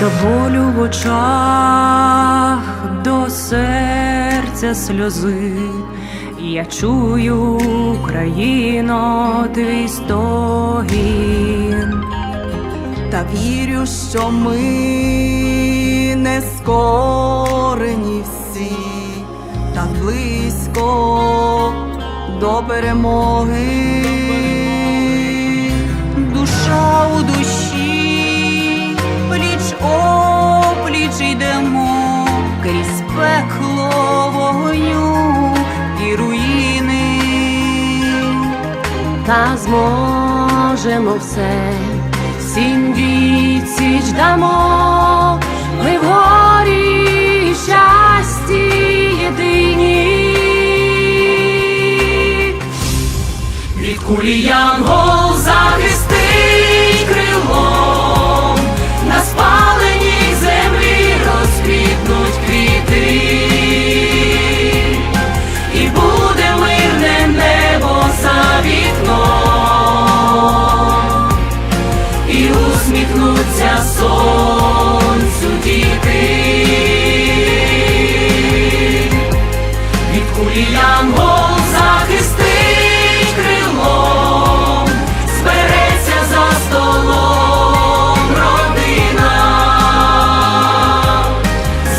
Та болю в очах до серця сльози, я чую, Україно, твій стогін. Та вірю, що ми не скорені всі, так близько до перемоги. Душа у душі, пекло вогню і руїни. Та зможемо все, всім відсіч дамо, ми в горі щасті єдині. Від кулі янгол захистить крилом, сонцю діти. Від кулі янгол захистить крилом, збереться за столом родина,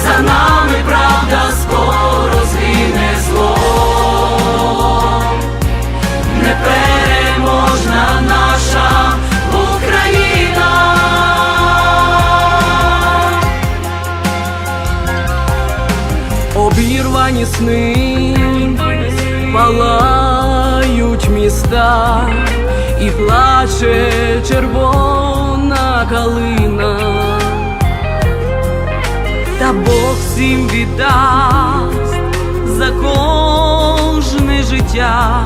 за нами правда скоро Обірвані сни палають міста і плаче червона калина, та Бог всім віддасть за кожне життя,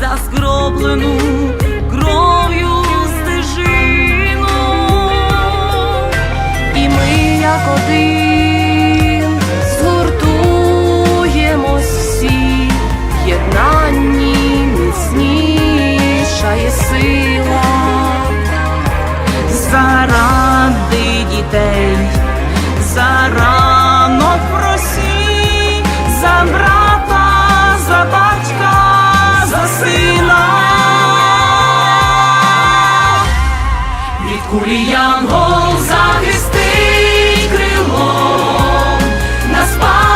за скроплену заради дітей, зарано просі, за брата, за батька, за сина, від кулі янгол захисти крило на спад.